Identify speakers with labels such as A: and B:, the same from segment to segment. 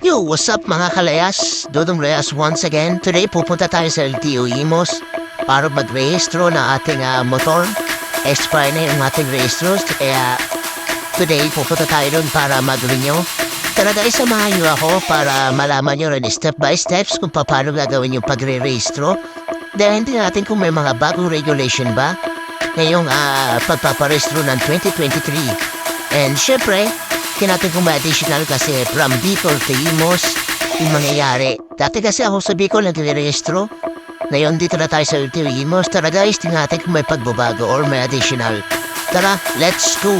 A: Yo, what's up mga kalayas? Dodong Reyes once again. Today pupunta tayo sa LTO Imos para magrehistro na ating uh, motor. Expire na yung ating rehistros. Kaya today pupunta tayo doon para mag-renew. Talaga samahan nyo ako para malaman nyo rin step by steps kung paano gagawin yung pagre-rehistro. Dahil hindi natin kung may mga bagong regulation ba ngayong uh, pagpaparehistro ng 2023. And syempre, Subukin natin kung may additional kasi from Bicol to Imos yung mangyayari. Dati kasi ako sa Bicol nagre-registro. Ngayon dito na tayo sa Ultimo Imos. Tara guys, tingnan natin kung may pagbabago or may additional. Tara, let's go!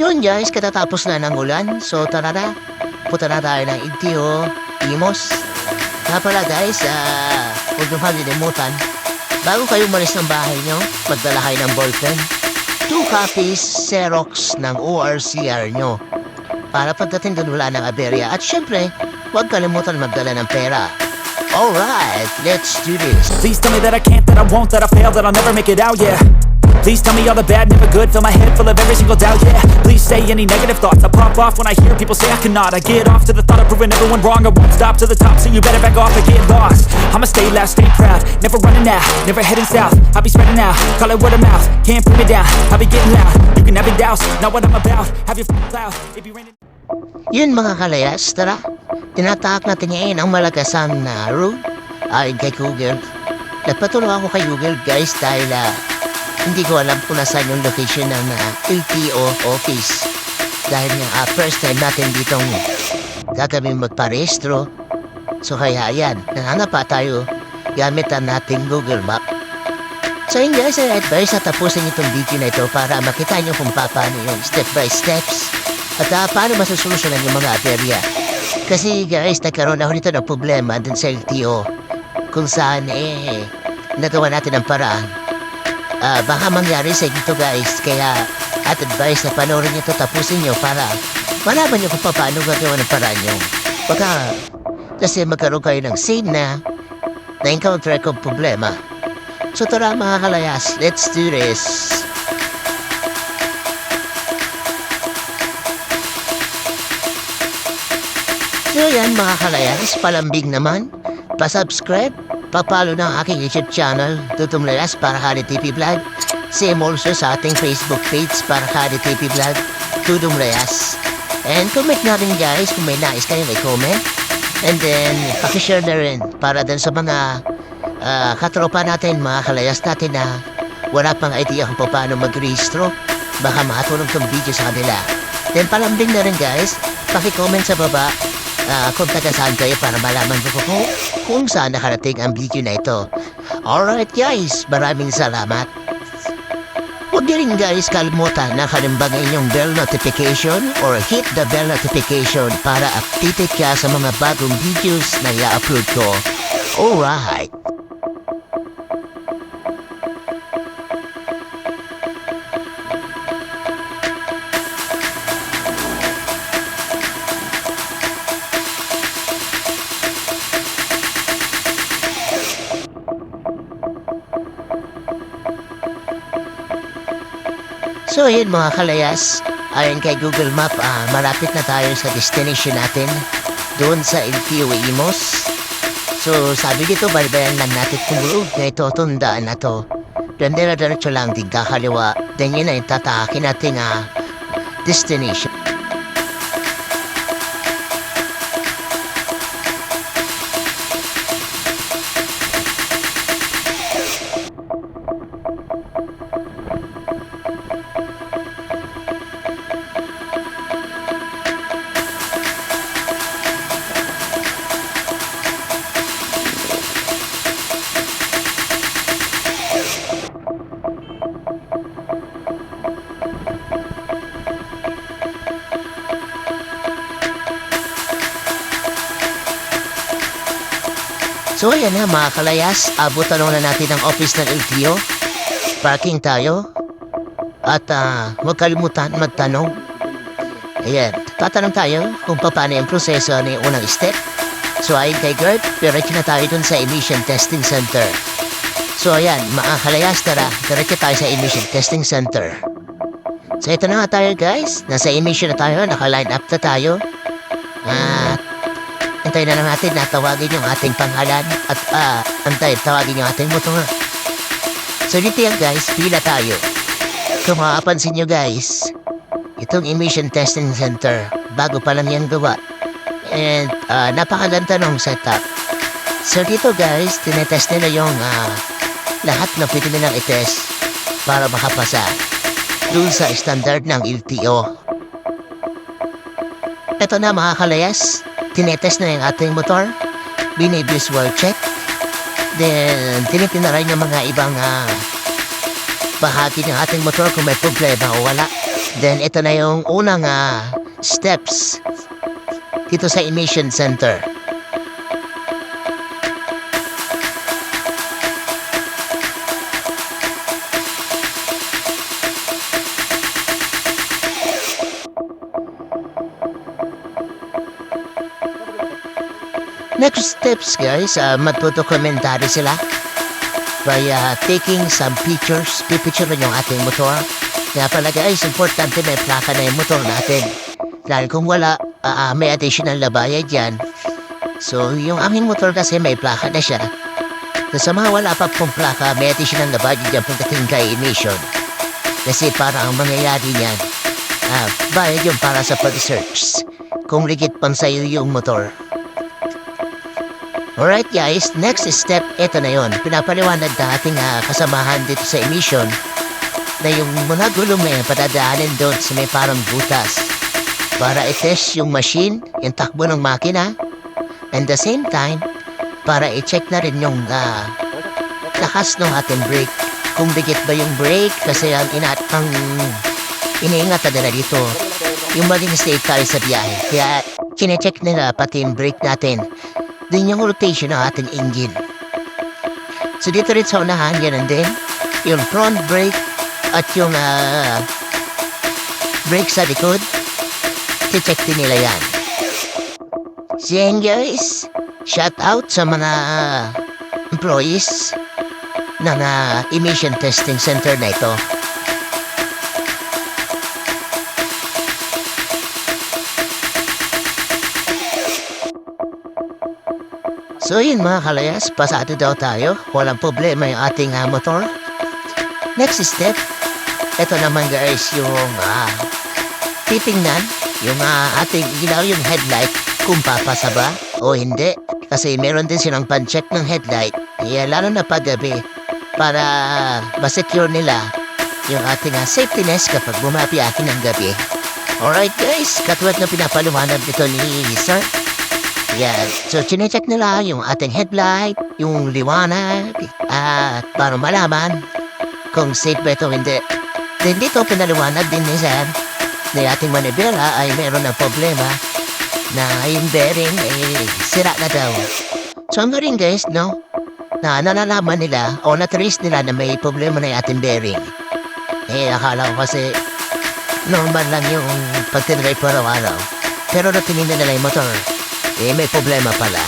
A: Yun guys, katatapos na ng ulan. So tara na, punta na tayo ng Igtio, Imos. Nga pala guys, ah... Uh, Huwag niyong halilimutan, bago kayo umalis ng bahay nyo, magdala kayo ng boyfriend. Two copies Xerox ng ORCR nyo para pagdating dun wala ng aberya at syempre, huwag kalimutan magdala ng pera. Alright, let's do this. Please tell me that I can't, that I won't, that I fail, that I'll never make it out, yeah. Please tell me all the bad, never good Fill my head full of every single doubt, yeah Please say any negative thoughts I pop off when I hear people say I cannot I get off to the thought of proving everyone wrong I won't stop to the top, so you better back off and get lost I'ma stay loud, stay proud Never running out, never heading south I'll be spreading out, call it word of mouth Can't put me down, I'll be getting loud You can have it douse, not what I'm about Have your f***ing cloud, it be raining Yun mga kalayas, tara Tinatahak natin ngayon ang malagasan na route Ayon kay Kugel Nagpatuloy ako kay Google guys dahil uh, Hindi ko alam kung nasaan yung location ng uh, ah, LTO office. Dahil yung uh, ah, first time natin ditong gagawin magparehistro. So kaya yan, nanganap pa tayo gamit ang nating Google Map. So yun guys, ang advice na tapusin itong video na ito para makita nyo kung paano yung step by steps at uh, paano masususunan yung mga aterya. Kasi guys, nagkaroon ako nito ng problema dun sa LTO kung saan eh nagawa natin ang paraan Uh, baka mangyari sa inyo guys. Kaya at advice na panoorin nyo to tapusin niyo para malaman niyo kung paano gagawa ng paraan nyo. Baka kasi magkaroon kayo ng scene na na-encounter kong problema. So tara mga kalayas, let's do this! So yan mga kalayas, palambing naman. Pa-subscribe Papalo ng aking YouTube channel, Tutong Lalas para Hari TV Vlog. Same also sa ating Facebook page para Hari TV Vlog, Tutong Lalas. And comment na rin guys kung may nais kayo may comment. And then, pakishare na rin para din sa mga uh, katropa natin, mga kalayas natin na wala pang idea kung paano mag-rehistro. Baka makatulong tong video sa kanila. Then palambing na rin guys, pakicomment sa baba uh, ah, pagkatasahan kayo para malaman ko kung, kung saan nakarating ang video na ito. Alright guys, maraming salamat. Huwag niyo rin guys kalimutan na kalimbang inyong bell notification or hit the bell notification para updated ka sa mga bagong videos na i-upload ko. Alright. So ayun mga kalayas, ayon kay Google Map, ah, malapit na tayo sa destination natin doon sa Ilfio Imos. So sabi dito, baybayan lang natin kumulo na ito tundaan na to. Dandira-diretso lang, digda kaliwa. Then yun ay tatahakin natin ah, destination. So ano yan na mga kalayas, abutan na natin ang office ng LTO. Parking tayo. At uh, huwag kalimutan magtanong. Ayan, tatanong tayo kung paano yung proseso ni unang step. So ayon kay Gert, diretso na tayo dun sa Emission Testing Center. So ayan, mga kalayas, tara, diretso tayo sa Emission Testing Center. So ito na nga tayo guys, nasa emission na tayo, naka-line up na tayo. At Antay na lang natin na tawagin yung ating pangalan at ah, uh, antay, tawagin yung ating mutunga. So dito yan guys, pila tayo. Kung makapansin nyo guys, itong emission testing center, bago pa lang yan gawa. And uh, ah, napakaganda ng setup. So dito guys, tinetest nila yung uh, lahat na pwede nilang itest para makapasa dun sa standard ng LTO. Ito na mga kalayas, tinetest na yung ating motor, binivisual check, then tinitingnan rin ng mga ibang uh, bahagi ng ating motor kung may problema o wala. Then ito na yung unang uh, steps dito sa emission center. Next steps guys, uh, ah, magpotokomentary sila by uh, taking some pictures. Pipicture rin yung ating motor. Kaya pala guys, importante may plaka na yung motor natin. Dahil kung wala, uh, may additional na bayad yan. So, yung aking motor kasi may plaka na siya. So, sa mga wala pa pong plaka, may additional na bayad yan pagdating kay emission. Kasi para ang mangyayari niyan, uh, bayad yung para sa pag-search. Kung ligit pang sa'yo yung motor. Alright guys, next step, ito na yon. Pinapaliwanag na ating uh, ah, kasamahan dito sa emission na yung mga gulong na yan patadaanin doon sa may parang butas para i-test yung machine, yung takbo ng makina and the same time, para i-check na rin yung uh, lakas ng ating brake. Kung bigit ba yung brake kasi ang ina ang iniingat na dito yung maging state tayo sa biyahe. Kaya kine-check nila pati yung brake natin din yung rotation ng ating engine. So dito rin sa unahan, ganun din. Yung front brake at yung uh, brake sa likod. Check din nila yan. So yan guys, shout out sa mga ah, employees ng uh, emission testing center na ito. So yun mga kalayas, pasado daw tayo. Walang problema yung ating uh, motor. Next step, ito naman guys yung uh, titingnan yung uh, ating ilaw yung headlight kung papasa ba o hindi. Kasi meron din silang pancheck ng headlight. Yeah, lalo na paggabi para masecure nila yung ating uh, safety nest kapag bumabiyakin ng gabi. Alright guys, katulad na pinapaluhanap nito ni Sir Yes. So, chinecheck nila yung ating headlight, yung liwanag, at para malaman kung safe ba ito hindi. Then dito, pinaliwanag din ni Sam na ating manibela ay meron ng problema na yung bearing ay eh, sira na daw. So, ano rin guys, no? Na nalalaman nila o na-trace nila na may problema na yung ating bearing. Eh, akala ko kasi normal lang yung pagtidrive po araw-araw. Pero natingin na nila yung motor eh may problema pala.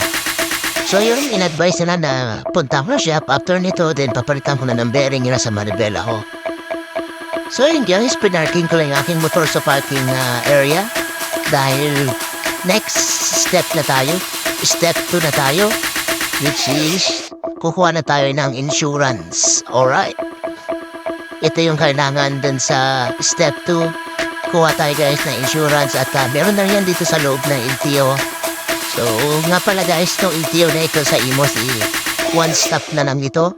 A: So yun, in-advise na na punta ko na shop after nito, then papalitan ko na ng bearing yun sa Maribela ho. So yun guys, pinarking ko lang aking motor sa parking uh, area dahil next step na tayo, step 2 na tayo, which is kukuha na tayo ng insurance. Alright? Ito yung kailangan dun sa step 2. Kuha tayo guys ng insurance at uh, meron na yan dito sa loob ng LTO. So, nga pala guys, itong ETO sa Imos, eh, one stop na lang ito.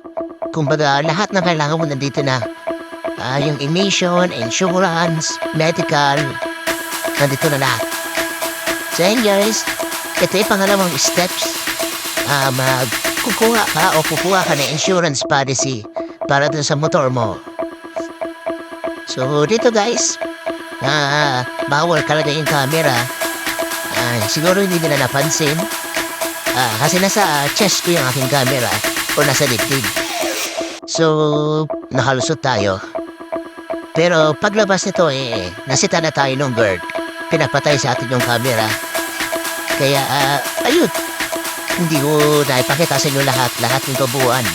A: Kumbaga, lahat ng kailangan mo nandito na. Uh, yung emission, insurance, medical, nandito na lahat. So yun guys, ito yung pangalawang steps. Uh, ah, mag kukuha ka o kukuha ka ng insurance policy para dun sa motor mo. So dito guys, uh, bawal lang yung camera uh, siguro hindi nila napansin. Ah, kasi nasa chest ko yung aking camera o nasa dibdib. So, nahalusot tayo. Pero paglabas nito eh, eh nasita na tayo ng guard. Pinapatay sa atin yung camera. Kaya, uh, ayun, hindi ko naipakita sa inyo lahat-lahat ng kabuuan.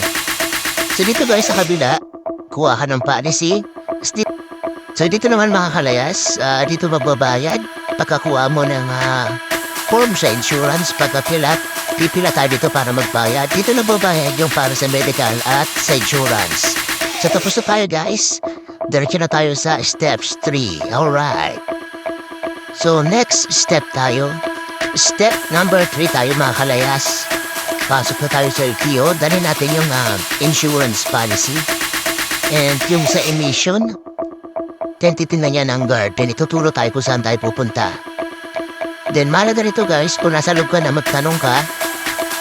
A: So dito guys sa kabila, kuha ka ng paanisi. So dito naman makakalayas, uh, ah, dito magbabayad pagkakuha mo ng uh, form sa insurance, pagkapilat, pipila tayo dito para magbayad. Dito na babayad yung para sa medical at sa insurance. So tapos na tayo guys. Diretso na tayo sa steps 3. Alright. So next step tayo. Step number 3 tayo mga kalayas. Pasok na tayo sa LTO. Dali natin yung uh, insurance policy. And yung sa emission, Then titingnan niya ng guard, then ituturo tayo kung saan tayo pupunta. Then malaga nito guys, kung nasa loob ka na magtanong ka,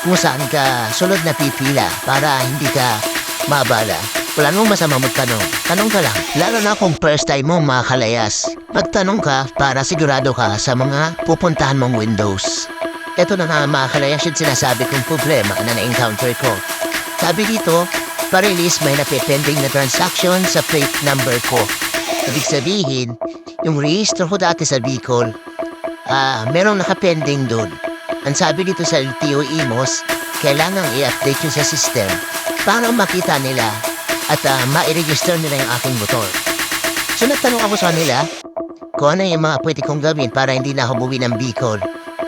A: kung saan ka sulod na pipila para hindi ka mabala. Wala namang masama magtanong. Tanong ka lang. Lalo na kung first time mo makakalayas. Magtanong ka para sigurado ka sa mga pupuntahan mong windows. Ito na nga makakalayas yung sinasabi kong problema na na-encounter ko. Sabi dito, Parilis may napipending na transaction sa plate number ko. Ibig sabihin, yung rehistro ko dati sa Bicol, ah, merong nakapending doon. Ang sabi dito sa LTO Imos, kailangan i-update yung sa system para makita nila at ah, ma-register nila yung aking motor. So nagtanong ako sa nila kung ano yung mga pwede kong gawin para hindi na ako ng Bicol.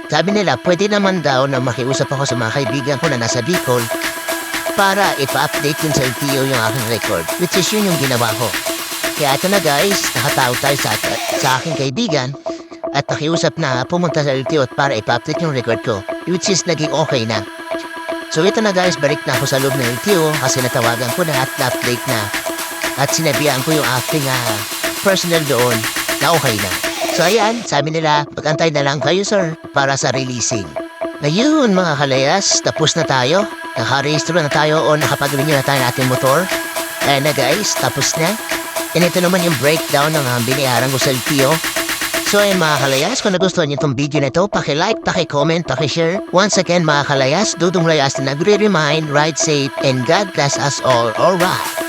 A: Sabi nila, pwede naman daw na makiusap ako sa mga kaibigan ko na nasa Bicol para ipa-update yun sa LTO yung aking record, which is yun yung ginawa ko. Kaya ito na guys, nakatawag tayo sa, sa aking kaibigan at nakiusap na pumunta sa LTO para ipa-update yung record ko which is naging okay na. So ito na guys, balik na ako sa loob ng LTO kasi natawagan ko na at update na at sinabihan ko yung aking uh, personal doon na okay na. So ayan, sabi nila, magantay na lang kayo sir para sa releasing. Ngayon mga kalayas, tapos na tayo. Nakarehistro na tayo o nakapag-renew na tayo ng ating motor. Ayan na guys, tapos na. Ganito naman yung breakdown ng um, binayaran ko sa So ayun eh, mga kalayas, kung nagustuhan niyo itong video na ito, paki-like, paki-comment, paki-share. Once again mga kalayas, Dudong Layas na nagre-remind, ride safe, and God bless us all. Alright!